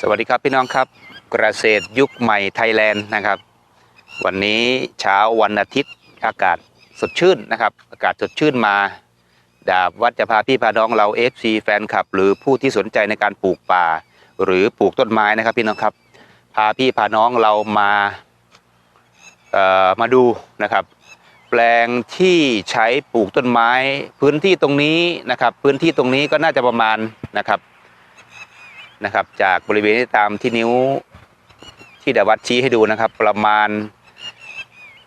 สวัสดีครับพี่น้องครับเกษตรยุคใหม่ไทยแลนด์นะครับ วันนี้เช้าวันอาทิตย์อากาศสดชื่นนะครับ อากาศสดชื่นมา ดาบวัดจะพาพี่พาน้องเรา FC แฟนคลับ หรือผู้ที่สนใจในการปลูกป่า หรือปลูกต้นไม้นะครับพี่น้องครับ พาพี่พาน้องเรามาเอ่อมาดูนะครับ แปลงที่ใช้ปลูกต้นไม้ พื้นที่ตรงนี้นะครับ พื้นที่ตรงนี้ก็น่าจะประมาณนะครับ นะครับ จากบริเวณที่ตามที่นิ้วที่ดาวัดชี้ให้ดูนะครับ ประมาณ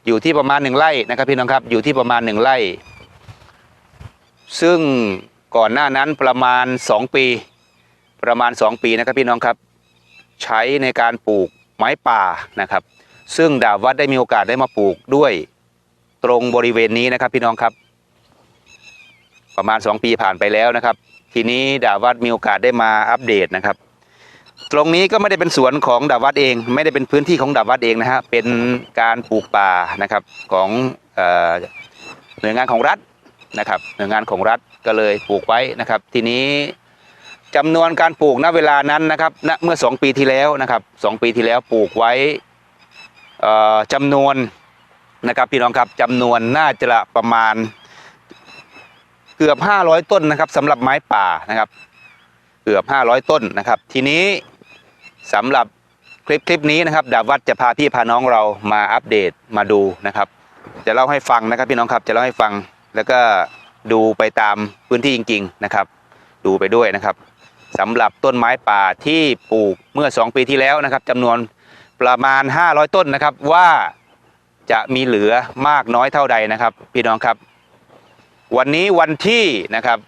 อยู่ที่ประมาณหนึ่งไร่นะครับพี่น้องครับอยู่ที่ประมาณหนึ่งไร่ ซึ่งก่อนหน้านั้นประมาณ 2 ปี ประมาณ 2 ปีนะครับพี่น้องครับ ใช้ในการปลูกไม้ป่านะครับ ซึ่งดาวัดได้มีโอกาสได้มาปลูกด้วยตรงบริเวณนี้นะครับพี่น้องครับ ประมาณ 2 ปีผ่านไปแล้วนะครับ ทีนี้ดาวัดมีโอกาสได้มาอัปเดตนะครับ ตรงนี้ก็ไม่ได้เป็นสวนของดาวัดเอง ไม่ได้เป็นพื้นที่ของดาวัดเองนะฮะเป็นการปลูกป่านะครับของออหน่วยงานของรัฐนะครับหน่วยงานของรัฐก็เลยปลูกไว้นะครับ ทีนี้จำนวนการปลูกณเวลานั้นนะครับณเมื่อ 2 ปีที่แล้วนะครับสองปีที่แล้วปลูกไว้เอ่อจำนวนนะครับพี่น้องครับจำนวนน่าจะประมาณ กือบ 500 ต้นนะครับสำหรับไม้ป่านะครับ เกือบ 500 ต้นนะครับ ทีนี้สำหรับคลิปคลิปนี้นะครับดาบวัดจะพาพี่พาน้องเรามาอัปเดตมาดูนะครับ จะเล่าให้ฟังนะครับพี่น้องครับจะเล่าให้ฟังแล้วก็ดูไปตามพื้นที่จริง ๆนะครับ ดูไปด้วยนะครับสำหรับต้นไม้ป่าที่ปลูกเมื่อ 2 ปีที่แล้วนะครับจำนวนประมาณ 500 ต้นนะครับว่าจะมีเหลือมากน้อยเท่าใดนะครับ พี่น้องครับ วันนี้วันที่นะครับ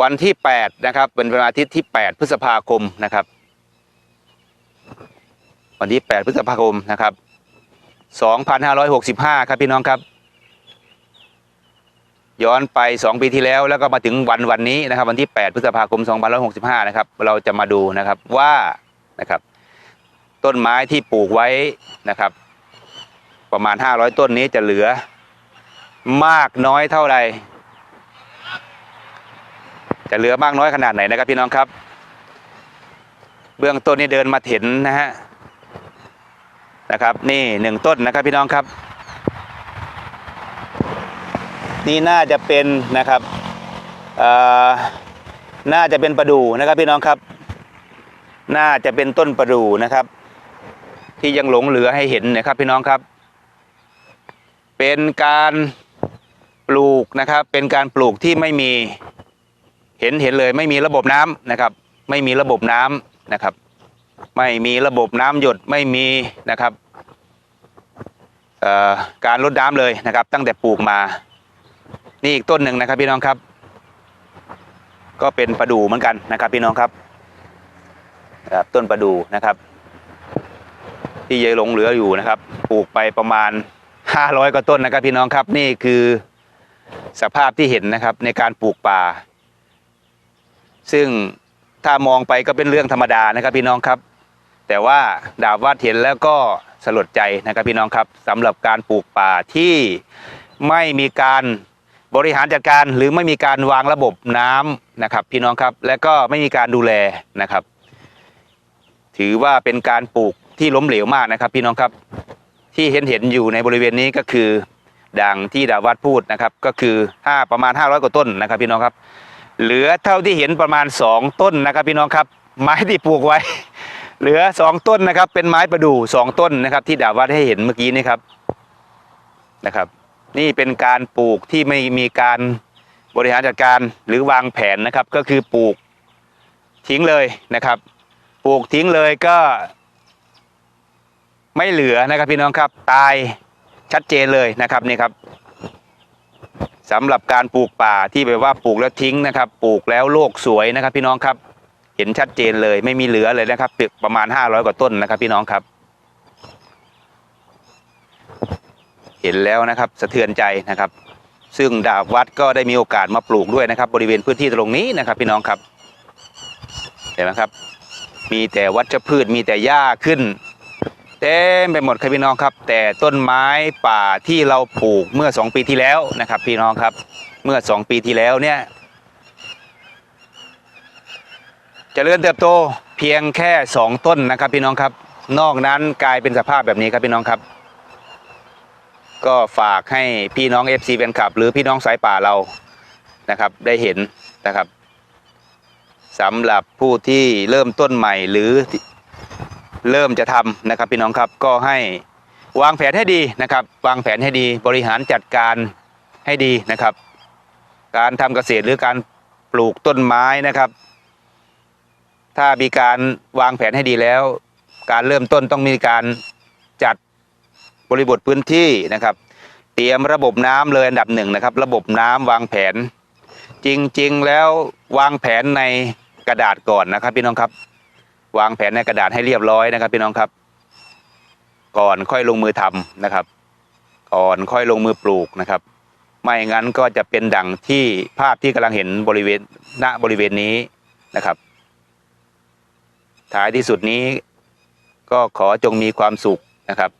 วันที่8นะครับ เป็นวันอาทิตย์ที่ 8 พฤษภาคมนะครับ วันที่ 8 พฤษภาคมนะครับ 2565 ครับพี่น้องครับ ย้อนไป 2 ปีที่แล้วแล้วก็มาถึงวันวันนี้นะครับ วันที่ 8 พฤษภาคม 2565 นะครับ เราจะมาดูนะครับว่านะครับ ต้นไม้ที่ปลูกไว้นะครับ ประมาณ 500 ต้นนี้จะเหลือ มากน้อยเท่าไหร่จะเหลือมากน้อยขนาดไหนนะครับพี่น้องครับ เบื้องต้นนี่เดินมาเห็นนะฮะนะครับ นี่หนึ่งต้นนะครับพี่น้องครับ นี่น่าจะเป็นนะครับเอ่อน่าจะเป็นประดู่นะครับพี่น้องครับ น่าจะเป็นต้นประดู่นะครับ ที่ยังหลงเหลือให้เห็นนะครับพี่น้องครับ เป็นการปลูกนะครับ เป็นการปลูกที่ไม่มีเห็นเห็นเลยไม่มีระบบน้ำนะครับ ไม่มีระบบน้ำนะครับ ไม่มีระบบน้ำหยดไม่มีนะครับเอ่อการลดน้ำเลยนะครับ ตั้งแต่ปลูกมา นี่อีกต้นหนึ่งนะครับพี่น้องครับ ก็เป็นประดู่เหมือนกันนะครับพี่น้องครับครับต้นประดู่นะครับ ที่ยังหลงเหลืออยู่นะครับ ปลูกไปประมาณ 500กว่าต้นนะครับพี่น้องครับนี่คือสภาพที่เห็นนะครับในการปลูกป่า ซึ่งถ้ามองไปก็เป็นเรื่องธรรมดานะครับพี่น้องครับ แต่ว่าดาบวาดเห็นแล้วก็สลดใจนะครับพี่น้องครับสำหรับการปลูกป่าที่ไม่มีการบริหารจัดการหรือไม่มีการวางระบบน้ำนะครับ พี่น้องครับ และก็ไม่มีการดูแลนะครับ ถือว่าเป็นการปลูกที่ล้มเหลวมากนะครับ พี่น้องครับ ที่เห็นเห็นอยู่ในบริเวณนี้ก็คือดังที่ดาวัดพูดนะครับก็คือห้าประมาณ 500 กว่าต้นนะครับพี่น้องครับ เหลือเท่าที่เห็นประมาณ 2 ต้นนะครับพี่น้องครับ ไม้ที่ปลูกไว้ เหลือ 2 ต้นนะครับ เป็นไม้ประดู่สองต้นนะครับ ที่ดาวัดให้เห็นเมื่อกี้นี้ครับนะครับ นี่เป็นการปลูกที่ไม่มีการบริหารจัดการหรือวางแผนนะครับก็คือปลูกทิ้งเลยนะครับ ปลูกทิ้งเลยก็ ไม่เหลือนะครับพี่น้องครับตายชัดเจนเลยนะครับนี่ครับสำหรับการปลูกป่าที่แบบว่าปลูกแล้วทิ้งนะครับ ปลูกแล้วโลกสวยนะครับ พี่น้องครับ เห็นชัดเจนเลยไม่มีเหลือเลยนะครับประมาณ 500 กว่าต้นนะครับ พี่น้องครับ เห็นแล้วนะครับสะเทือนใจนะครับ ซึ่งดาบวัดก็ได้มีโอกาสมาปลูกด้วยนะครับ บริเวณพื้นที่ตรงนี้นะครับ พี่น้องครับเห็นไหมครับ มีแต่วัชพืชมีแต่หญ้าขึ้น เต็มไปหมดครับพี่น้องครับ แต่ต้นไม้ป่าที่เราปลูกเมื่อ 2 ปีที่แล้วนะครับ พี่น้องครับเมื่อ 2 ปีที่แล้วเนี่ยเจริญเติบโตเพียงแค่สองต้นนะครับ พี่น้องครับ นอกนั้นกลายเป็นสภาพแบบนี้ครับพี่น้องครับ ก็ฝากให้พี่น้อง FC แฟนคลับ หรือพี่น้องสายป่าเรานะครับ ได้เห็นนะครับสำหรับผู้ที่เริ่มต้นใหม่หรือ เริ่มจะทำนะครับพี่น้องครับก็ให้วางแผนให้ดีนะครับ วางแผนให้ดีบริหารจัดการให้ดีนะครับ การทำเกษตรหรือการปลูกต้นไม้นะครับ ถ้ามีการวางแผนให้ดีแล้ว การเริ่มต้นต้องมีการจัดบริบทพื้นที่นะครับ เตรียมระบบน้ำเลยอันดับหนึ่งนะครับ ระบบน้ำวางแผน จริงๆแล้ววางแผนในกระดาษก่อนนะครับพี่น้องครับ วางแผนในกระดาษให้เรียบร้อยนะครับพี่น้องครับ ก่อนค่อยลงมือทำนะครับ ก่อนค่อยลงมือปลูกนะครับ ไม่งั้นก็จะเป็นดังที่ภาพที่กำลังเห็นบริเวณณบริเวณนี้นะครับ ท้ายที่สุดนี้ก็ขอจงมีความสุขนะครับ